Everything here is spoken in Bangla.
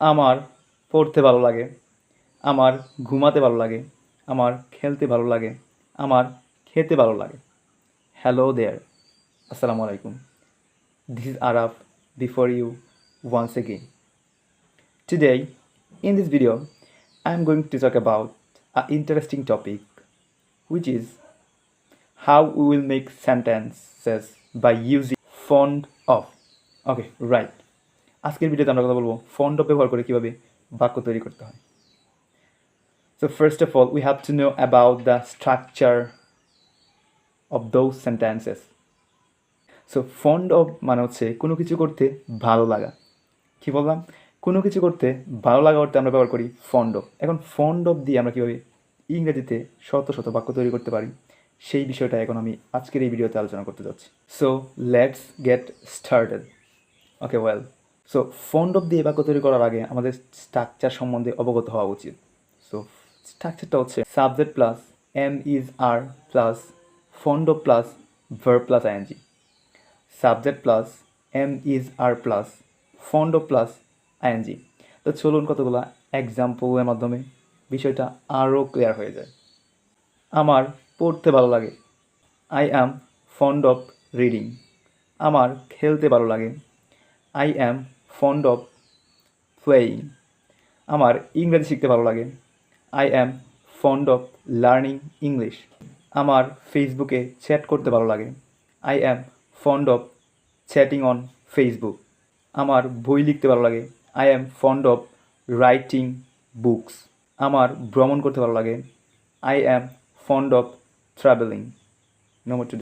আমার পড়তে ভালো লাগে, আমার ঘুমাতে ভালো লাগে, আমার খেলতে ভালো লাগে, আমার খেতে ভালো লাগে। হ্যালো দেয়ার আসসালামু আলাইকুম। This is Rauf before you once again today in this video I am going to talk about a interesting topic which is how will make sentences by using fond of okay right আজকের ভিডিওতে আমরা কথা বলব ফন্ড ব্যবহার করে কীভাবে বাক্য তৈরি করতে হয়। So first of all we have to know about the structure of those sentences so fond of মানে হচ্ছে কোনো কিছু করতে ভালো লাগা। কী বললাম? কোনো কিছু করতে ভালো লাগা করতে আমরা ব্যবহার করি ফন্ড অফ এখন ফন্ড অফ দিয়ে আমরা কীভাবে ইংরেজিতে শত শত বাক্য তৈরি করতে পারি, সেই বিষয়টা এখন আমি আজকের এই ভিডিওতে আলোচনা করতে যাচ্ছি। So let's get started okay well so fond of দিয়ে বাক্য তৈরি করার আগে আমাদের স্ট্রাকচার সম্বন্ধে অবগত হওয়া উচিত। সো স্ট্রাকচারটা হচ্ছে subject plus am is are plus fond of plus verb plus ING subject plus am is are plus fond of plus ING তো চলুন কতগুলো এক্সাম্পলের মাধ্যমে বিষয়টা আরও ক্লিয়ার হয়ে যায়। আমার পড়তে ভালো লাগে। I am fond of reading আমার খেলতে ভালো লাগে। I am fond of playing আমার ইংরেজি শিখতে ভালো লাগে। I am fond of learning English আমার ফেসবুকে চ্যাট করতে ভালো লাগে। I am fond of chatting on Facebook আমার বই লিখতে ভালো লাগে। I am fond of writing books আমার ভ্রমণ করতে ভালো লাগে। I am fond of travelling number two